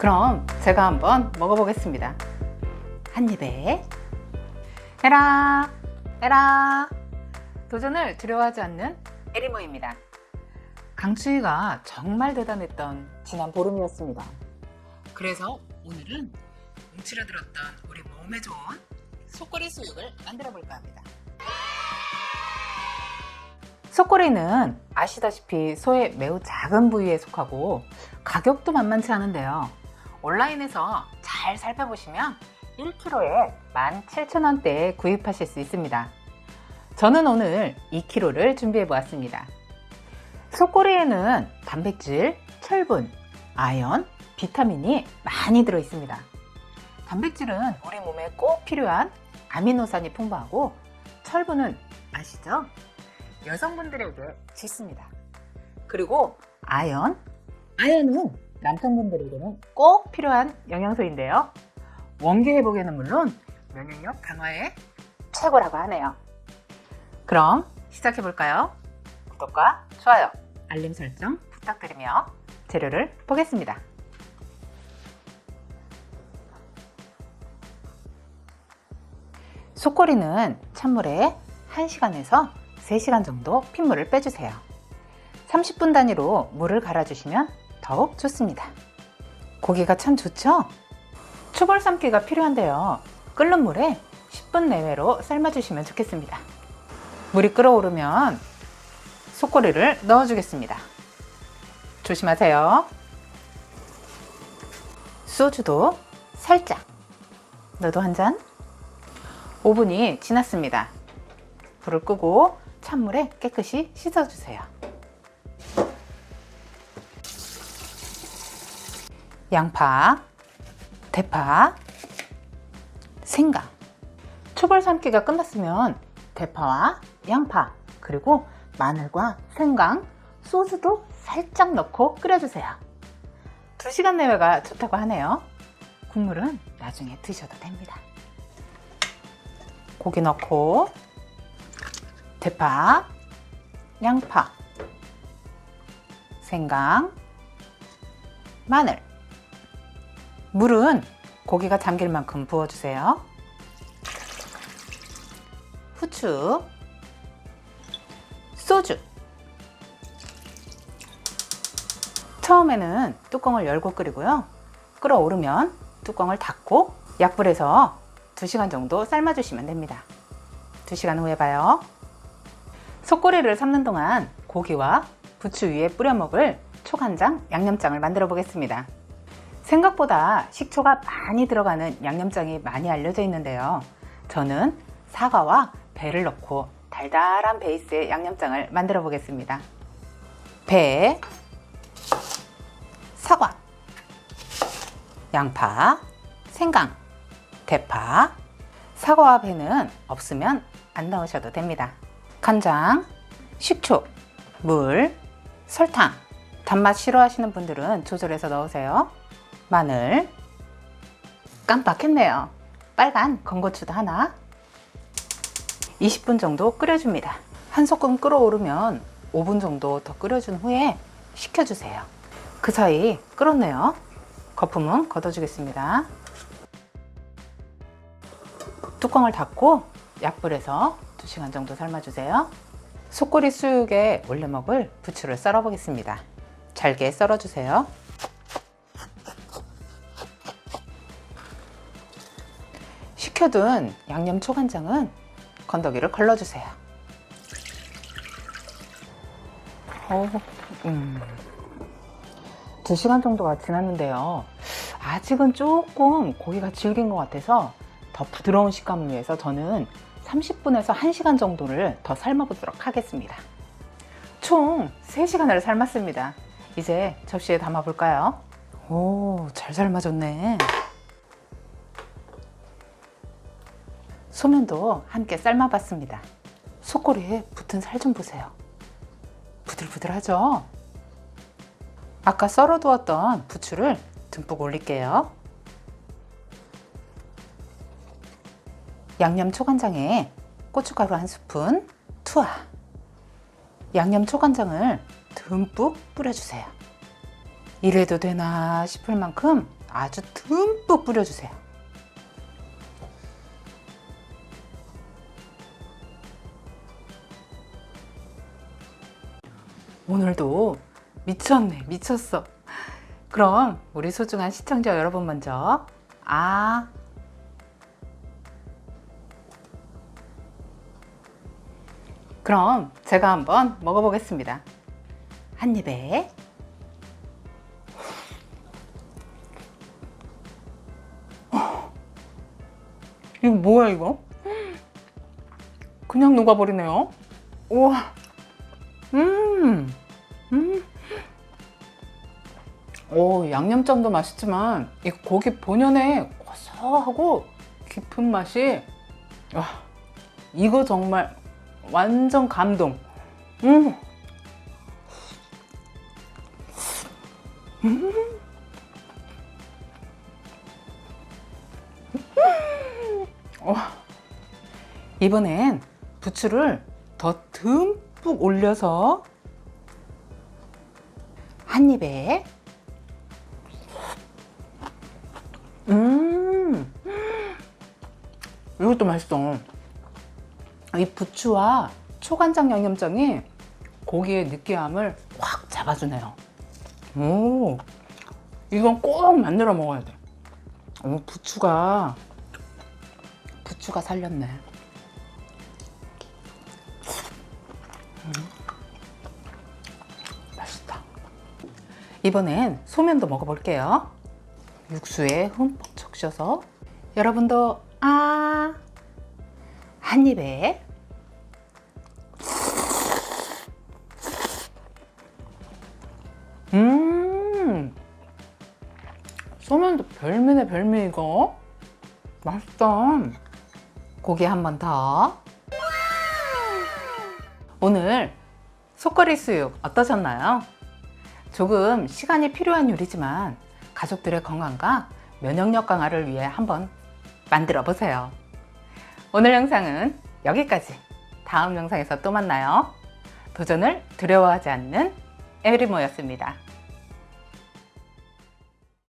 그럼 제가 한번 먹어보겠습니다. 한 입에 에라 에라 도전을 두려워하지 않는 에리모입니다. 강추위가 정말 대단했던 지난 보름이었습니다. 그래서 오늘은 움츠러들었던 우리 몸에 좋은 속꼬리 수육을 만들어 볼까 합니다. 속꼬리는 아시다시피 소의 매우 작은 부위에 속하고 가격도 만만치 않은데요. 온라인에서 잘 살펴보시면 1kg에 17,000원대에 구입하실 수 있습니다. 저는 오늘 2kg를 준비해 보았습니다. 속꼬리에는 단백질, 철분, 아연, 비타민이 많이 들어 있습니다. 단백질은 우리 몸에 꼭 필요한 아미노산이 풍부하고 철분은 아시죠? 여성분들에게 좋습니다. 그리고 아연, 아연은 남성분들에게는 꼭 필요한 영양소인데요. 원기 회복에는 물론 면역력 강화에 최고라고 하네요. 그럼 시작해 볼까요? 구독과 좋아요, 알림 설정 부탁드리며 재료를 보겠습니다. 속꼬리는 찬물에 1시간에서 3시간 정도 핏물을 빼주세요. 30분 단위로 물을 갈아주시면 더욱 좋습니다. 고기가 참 좋죠? 초벌 삶기가 필요한데요. 끓는 물에 10분 내외로 삶아주시면 좋겠습니다. 물이 끓어오르면 속꼬리를 넣어주겠습니다. 조심하세요. 소주도 살짝. 너도 한 잔. 5분이 지났습니다. 불을 끄고 찬물에 깨끗이 씻어주세요. 양파, 대파, 생강. 초벌 삶기가 끝났으면 대파와 양파, 그리고 마늘과 생강, 소스도 살짝 넣고 끓여주세요. 2시간 내외가 좋다고 하네요. 국물은 나중에 드셔도 됩니다. 고기 넣고 대파, 양파, 생강, 마늘, 물은 고기가 잠길 만큼 부어주세요. 후추, 소주. 처음에는 뚜껑을 열고 끓이고요. 끓어오르면 뚜껑을 닫고 약불에서 2시간 정도 삶아주시면 됩니다. 2시간 후에 봐요. 속꼬리를 삶는 동안 고기와 부추 위에 뿌려 먹을 초간장 양념장을 만들어 보겠습니다. 생각보다 식초가 많이 들어가는 양념장이 많이 알려져 있는데요. 저는 사과와 배를 넣고 달달한 베이스의 양념장을 만들어 보겠습니다. 배, 사과, 양파, 생강, 대파, 사과와 배는 없으면 안 넣으셔도 됩니다. 간장, 식초, 물, 설탕, 단맛 싫어하시는 분들은 조절해서 넣으세요. 마늘, 깜빡했네요. 빨간 건고추도 하나. 20분 정도 끓여줍니다. 한 소끔 끓어오르면 5분 정도 더 끓여준 후에 식혀주세요. 그 사이 끓었네요. 거품은 걷어주겠습니다. 뚜껑을 닫고 약불에서 2시간 정도 삶아주세요. 속꼬리 수육에 올려 먹을 부추를 썰어 보겠습니다. 잘게 썰어주세요. 식혀둔 양념 초간장은 건더기를 걸러주세요. 어, 음. 2시간 정도가 지났는데요. 아직은 조금 고기가 질긴 것 같아서 더 부드러운 식감을 위해서 저는 30분에서 1시간 정도를 더 삶아보도록 하겠습니다. 총 3시간을 삶았습니다. 이제 접시에 담아볼까요? 오, 잘 삶아졌네. 소면도 함께 삶아봤습니다. 속꼬리에 붙은 살 좀 보세요. 부들부들하죠? 아까 썰어두었던 부추를 듬뿍 올릴게요. 양념 초간장에 고춧가루 한 스푼, 투하. 양념 초간장을 듬뿍 뿌려주세요. 이래도 되나 싶을 만큼 아주 듬뿍 뿌려주세요. 오늘도 미쳤네, 미쳤어. 그럼 우리 소중한 시청자 여러분 먼저 아 그럼 제가 한번 먹어보겠습니다. 한 입에 이거 뭐야 이거? 그냥 녹아버리네요. 우와. 음. 음. 오, 양념장도 맛있지만 이 고기 본연의 고소하고 깊은 맛이 와, 이거 정말 완전 감동. 음. 와. 이번엔 부추를 더 듬뿍 올려서 한 입에 이것도 맛있어. 이 부추와 초간장 양념장이 고기의 느끼함을 확 잡아주네요. 오 이건 꼭 만들어 먹어야 돼. 오, 부추가 부추가 살렸네. 음. 맛있다. 이번엔 소면도 먹어볼게요. 육수에 흠뻑 적셔서. 여러분도 아 한 입에. 음. 소면도 별미네 별미 이거. 맛있다. 고기 한 번 더. 오늘 속거리 수육 어떠셨나요? 조금 시간이 필요한 요리지만 가족들의 건강과 면역력 강화를 위해 한번 만들어 보세요. 오늘 영상은 여기까지. 다음 영상에서 또 만나요. 도전을 두려워하지 않는 에리모였습니다.